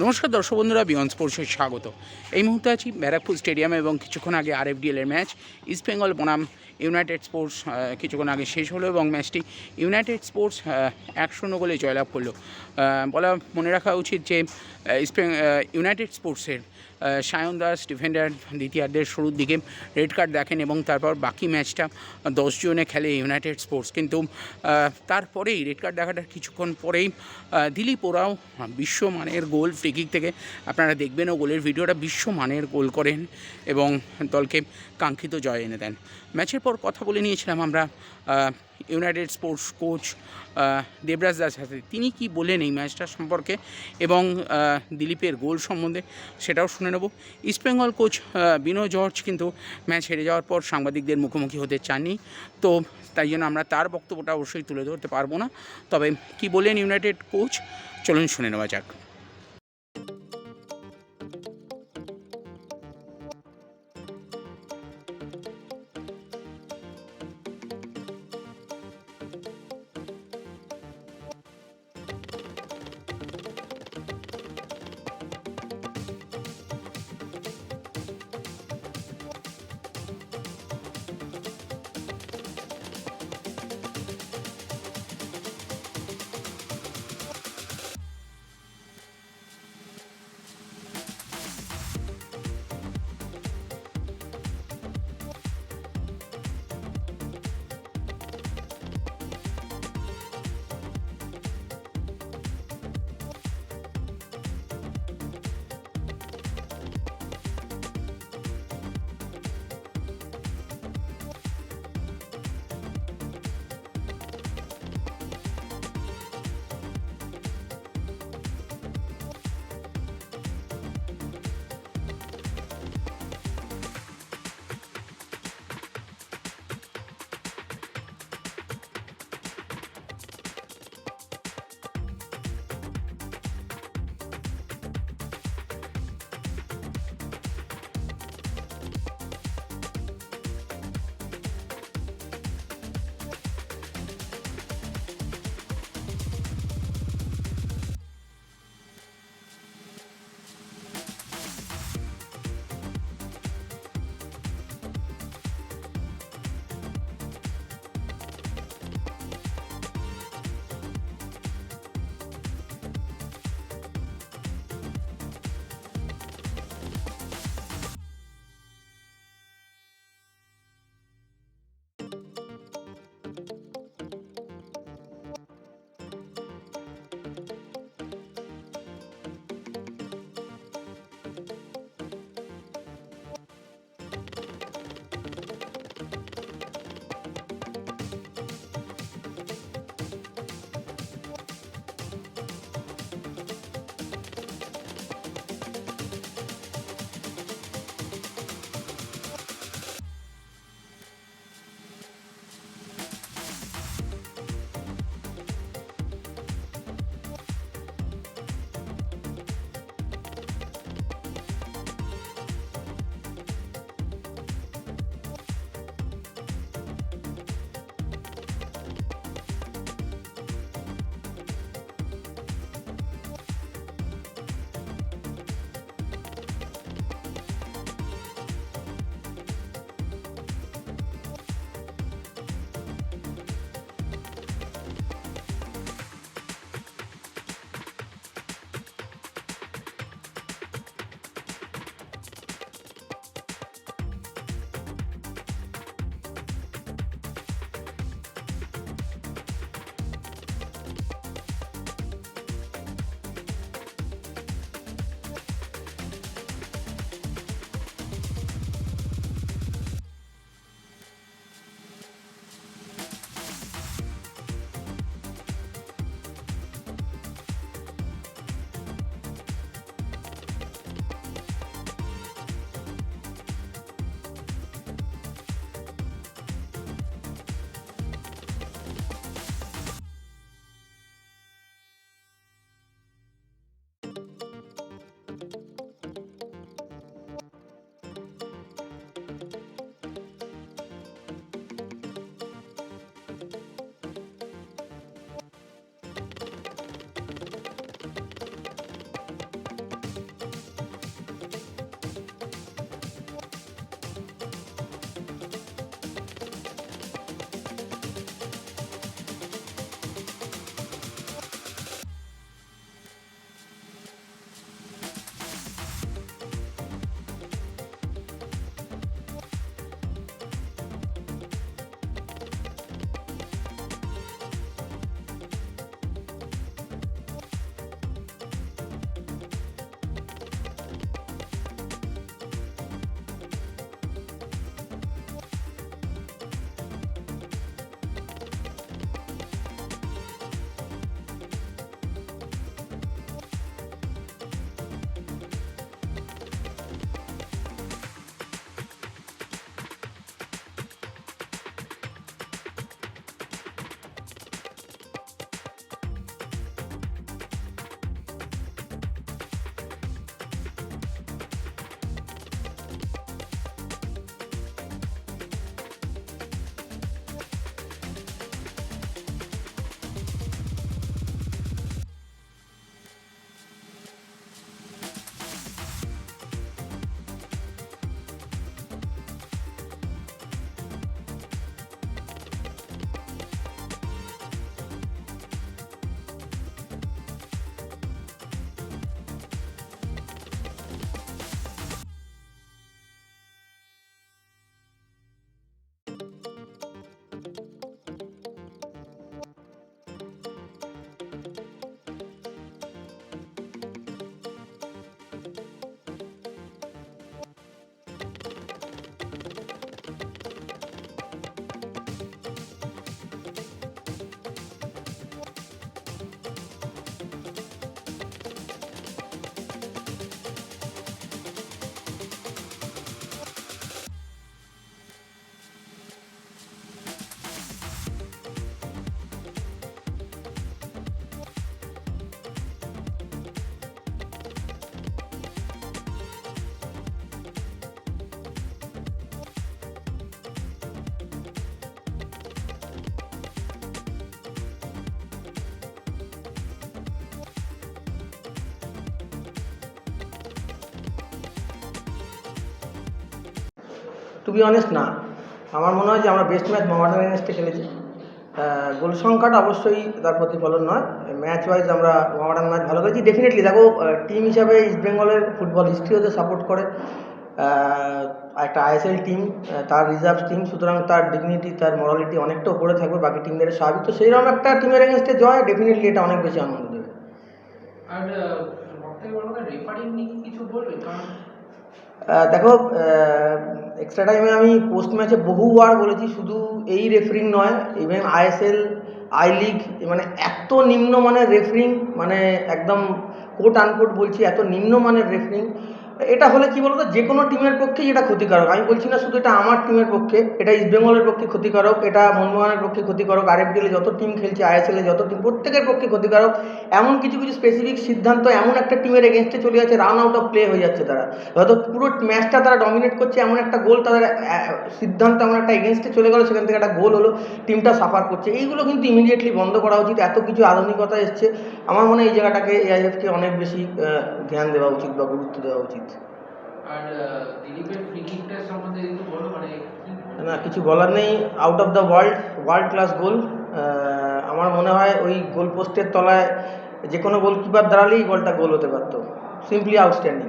নমস্কার দর্শক বন্ধুরা বিয়ন স্পোর্টসের স্বাগত। এই মুহূর্তে আছি ব্যারাকপুর স্টেডিয়ামে এবং কিছুক্ষণ আগে আর এর ম্যাচ ইস্ট বেঙ্গল বনাম ইউনাইটেড স্পোর্টস কিছুক্ষণ আগে শেষ হলো এবং ম্যাচটি ইউনাইটেড স্পোর্টস এক শূন্য গোলে জয়লাভ করল। বলা মনে রাখা উচিত যে ইউনাইটেড স্পোর্টসের সায়ন দাস, ডিফেন্ডার দ্বিতীয়ার্ধের শুরুর দিকে রেড কার্ড দেখেন এবং তারপর বাকি ম্যাচটা দশ জনে খেলে ইউনাইটেড স্পোর্টস কিন্তু তারপরেই রেড কার্ড দেখাটার কিছুক্ষণ পরেই দিলীপ ওরাও বিশ্বমানের গোল ফ্রিকিক থেকে আপনারা দেখবেন ও গোলের ভিডিওটা বিশ্বমানের গোল করেন এবং দলকে কাঙ্ক্ষিত জয় এনে দেন। ম্যাচের পর কথা বলে নিয়েছিলাম আমরা United Sports coach Debraj Das সাথে। তিনি কি বলেন এই ম্যাচটা সম্পর্কে এবং দিলীপের গোল সম্বন্ধে সেটাও শুনে নেব। ইস্টবেঙ্গল কোচ বিনয় জর্জ কিন্তু ম্যাচ হেরে যাওয়ার পর সাংবাদিকদের মুখোমুখি হতে চাননি। তো তাই জন্য আমরা তার বক্তব্যটা অবশ্যই তুলে ধরতে পারব না। তবে কি বলেন ইউনাইটেড কোচ চলুন শুনে নেওয়া যাক। টু বি অনেস্ট না। আমার মনে হয় যে আমরা বেস্ট ম্যাচ মোহামেডান এগেনস্টে খেলেছি। গোল সংখ্যাটা অবশ্যই তার প্রতিফলন নয়। ম্যাচ ওয়াইজ আমরা মোহামেডান ম্যাচ ভালো করেছি ডেফিনেটলি দেখো টিম হিসাবে ইস্ট বেঙ্গলের ফুটবল হিস্ট্রি ওদের সাপোর্ট করে। একটা আইএসএল টিম তার রিজার্ভ টিম সুতরাং তার ডিগনিটি তার মরালিটি অনেকটা উপরে থাকবে। বাকি টিমদের স্বাভাবিক। তো সেইরকম একটা টিমের এগেনস্টে জয় ডেফিনেটলি এটা অনেক বেশি আনন্দ দেবে। আর দেখো এক্সট্রা টাইমে আমি পোস্ট ম্যাচে বহুবার বলেছি, শুধু এই রেফারিং নয় ইভেন আইএসএল আই লিগ মানে এত নিম্নমানের রেফারিং মানে একদম কোট আনকোট বলছি, এত নিম্নমানের রেফারিং এটা হলে কি বলতো? যে কোনো টিমের পক্ষেই এটা ক্ষতিকারক। আমি বলছি না শুধু এটা আমার টিমের পক্ষে, এটা ইস্টবেঙ্গলের পক্ষে ক্ষতিকারক, এটা মোহনবাগানের পক্ষে ক্ষতিকারক আরএফডিএলে যত টিম খেলছে আইএসএলে যত টিম প্রত্যেকের পক্ষে ক্ষতিকারক। এমন কিছু কিছু স্পেসিফিক সিদ্ধান্ত এমন একটা টিমের এগেনস্টে চলে যাচ্ছে রান আউট অফ প্লে হয়ে যাচ্ছে তারা। হয়তো পুরো ম্যাচটা তারা ডমিনেট করছে, এমন একটা গোল তাদের সিদ্ধান্ত এমন একটা এগেনস্টে চলে গেলো, সেখান থেকে একটা গোল হলো টিমটা সাফার করছে। এইগুলো কিন্তু ইমিডিয়েটলি বন্ধ করা উচিত। এত কিছু আধুনিকতা এসছে। আমার মনে হয় এই জায়গাটাকে এআইএফকে অনেক বেশি ধ্যান দেওয়া উচিত বা গুরুত্ব দেওয়া উচিত। আর দিলীপের ফ্রি কিকটা সম্বন্ধে একটু বলো মানে না কিছু বলার নেই। Out of the world world class goal আমার মনে হয় ওই গোল পোস্টের তলায় যে কোনো গোলকিপার দাঁড়ালেই বলটা গোল হতে পারতো। Simply outstanding